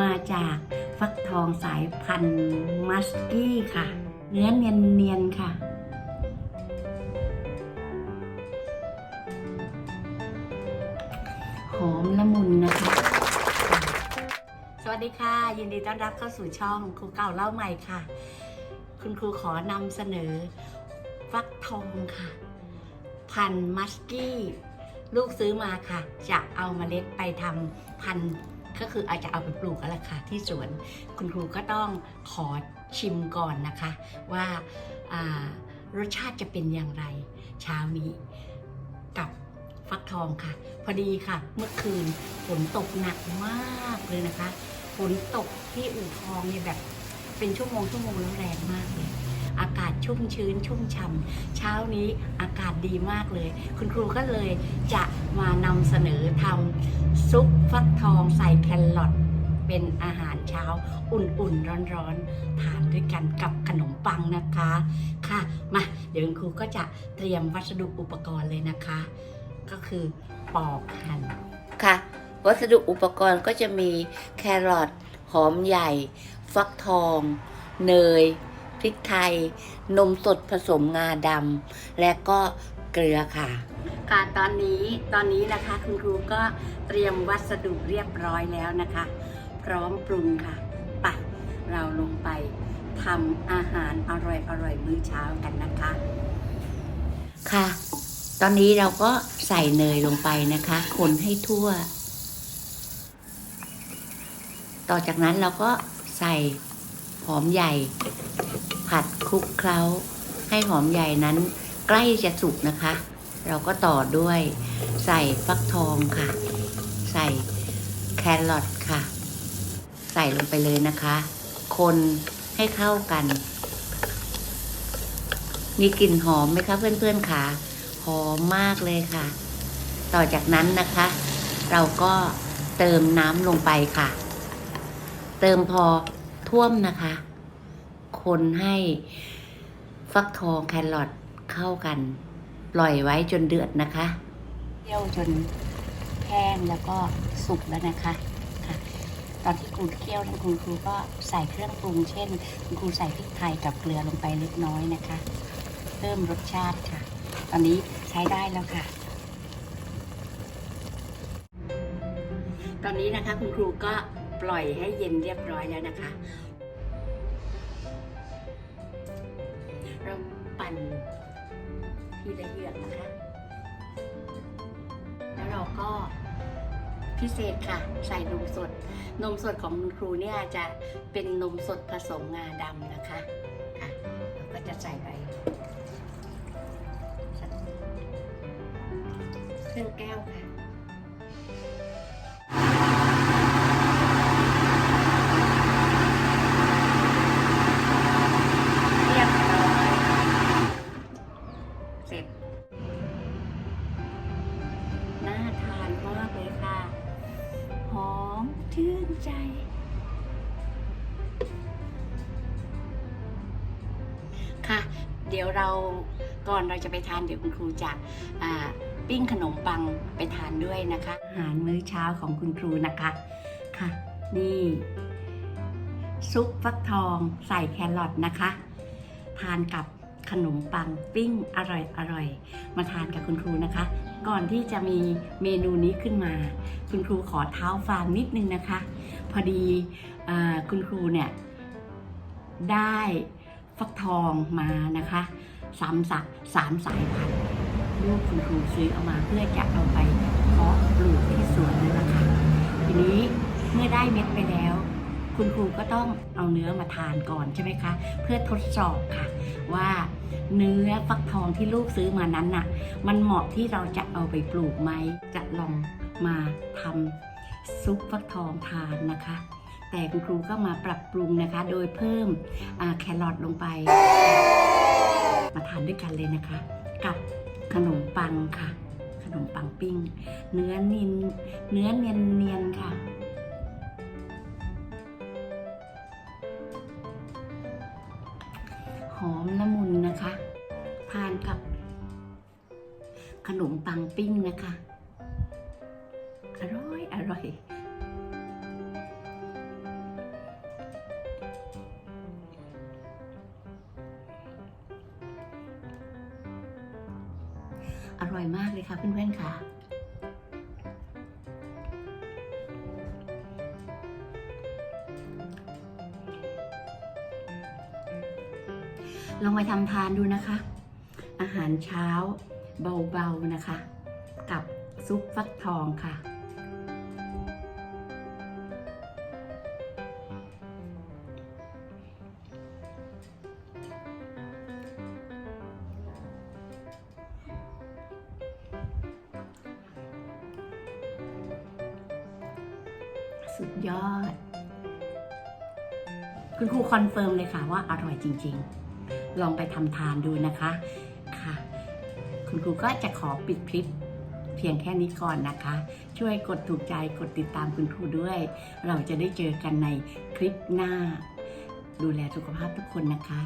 มาจากฟักทองสายพันธุ์มัสกี้ค่ะ เนื้อเนียนๆค่ะหอมละมุนนะคะ สวัสดีค่ะ ยินดีต้อนรับเข้าสู่ช่องครูเก่าเล่าใหม่ค่ะ คุณครูขอนำเสนอ ฟักทองค่ะ พันมัสกี้ ลูกซื้อมาค่ะ จะเอาเมล็ดไปทำพันธุ์ ก็คืออาจจะเอาไปปลูกอะไรค่ะที่สวน คุณครูก็ต้องขอชิมก่อนนะคะ ว่ารสชาติจะเป็นอย่างไรเช้านี้กับฟักทองค่ะ พอดีค่ะ เมื่อคืนฝนตกหนักมากเลยนะคะฝนตกที่อู่ทองเนี่ยแบบ เป็นชั่วโมงชั่วโมงแล้วแรงมากเลย อากาศชุ่มชื้นชุ่มฉ่ำเช้านี้อากาศดีมากเลย คุณครูก็เลยจะมานำเสนอทำซุปฟักทองใส่แครอทเป็นอาหารเช้าอุ่นๆ ร้อนๆ ทานด้วยกันกับขนมปังนะคะ ค่ะ มา เดี๋ยวคุณครูก็จะเตรียมวัสดุอุปกรณ์เลยนะคะ ก็คือปอกหั่นค่ะ วัสดุอุปกรณ์ก็จะมีแครอทหอมใหญ่ ฟักทอง เนย ริกไทย นมสดผสมงาดำและก็เกลือค่ะ ค่ะตอนนี้ตอนนี้นะคะคุณครูก็เตรียมวัสดุเรียบร้อยแล้วนะคะ พร้อมปรุงค่ะไปเราลงไปทำอาหารอร่อยอร่อยๆมื้อเช้ากันนะคะ ค่ะ ตอนนี้เราก็ใส่เนยลงไปนะคะ คนให้ทั่ว ต่อจากนั้นเราก็ใส่หอมใหญ่ ผัดคลุกเคล้า ให้หอมใหญ่นั้นใกล้จะสุกนะคะ เราก็ต่อด้วยใส่ฟักทองค่ะ ใส่แครอทค่ะ ใส่ลงไปเลยนะคะ คนให้เข้ากัน มีกลิ่นหอมไหมคะเพื่อนๆค่ะหอมมากเลยค่ะ ต่อจากนั้นนะคะ เราก็เติมน้ำลงไปค่ะ เติมพอท่วมนะคะ คนให้ฟักทองแครอทเข้ากัน ปล่อยไว้จนเดือดนะคะเคี่ยวจนแห้งแล้วก็สุกแล้วนะคะค่ะตอนที่ครูเคี่ยวนั้นคุณครูก็ใส่เครื่องปรุง เช่น คุณครูใส่พริกไทยกับเกลือลงไปเล็กน้อยนะคะ เพิ่มรสชาติค่ะ ตอนนี้ใช้ได้แล้วค่ะ ตอนนี้นะคะคุณครูก็ปล่อยให้เย็นเรียบร้อยแล้วนะคะ เราปั่นทีละเหยือกนะคะ แล้วเราก็พิเศษค่ะ ใส่นมสด นมสดของคุณครูเนี่ยจะเป็นนมสดผสมงาดำนะคะค่ะเราก็จะใส่ไปสักครึ่งแก้วค่ะ หอมชื่นใจ ค่ะ เดี๋ยวเราก่อนเราจะไปทานเดี๋ยวคุณครูจะปิ้งขนมปังไปทานด้วยนะคะ อาหารมื้อเช้าของคุณครูนะคะค่ะ นี่ ซุปฟักทองใส่แครอทนะคะ ทานกับขนมปังปิ้งอร่อยอร่อยมาทานกับคุณครูนะคะ ก่อนที่จะมีเมนูนี้ขึ้นมา คุณครูขอเท้าความนิดนึงนะคะ พอดีอคุณครูเนี่ยได้ฟักทองมานะคะสามสักสามสายพันธุ์ลูกคุณครูซื้อเอามาเพื่อจะเอาไปเพาะปลูกที่สวนนั่นแหละค่ะทีนี้เมื่อได้เม็ดไปแล้ว คุณครูก็ต้องเอาเนื้อมาทานก่อนใช่ไหมคะ เพื่อทดสอบค่ะ ว่าเนื้อฟักทองที่ลูกซื้อมานั้นน่ะ มันเหมาะที่เราจะเอาไปปลูกไหมจะลอง มาทำซุปฟักทองทานนะคะ แต่คุณครูก็มาปรับปรุงนะคะ โดยเพิ่มแครอทลงไป มาทานด้วยกันเลยนะคะ กับขนมปังค่ะ ขนมปังปิ้ง เนื้อนินเนื้อเนียนเนียนๆค่ะหอมละมุนนะคะ ทานกับขนมปังปิ้งนะคะ อร่อยอร่อยมากเลยค่ะเพื่อนๆค่ะลองไปทำทานดูนะคะ อาหารเช้าเบาๆนะคะ กับซุปฟักทองค่ะ สุดยอด คุณครูคอนเฟิร์มเลยค่ะว่าอร่อยจริง ๆ ลองไปทำทานดูนะคะค่ะ คุณครูก็จะขอปิดคลิปเพียงแค่นี้ก่อนนะคะ ช่วยกดถูกใจกดติดตามคุณครูด้วย เราจะได้เจอกันในคลิปหน้า ดูแลสุขภาพทุกคนนะคะ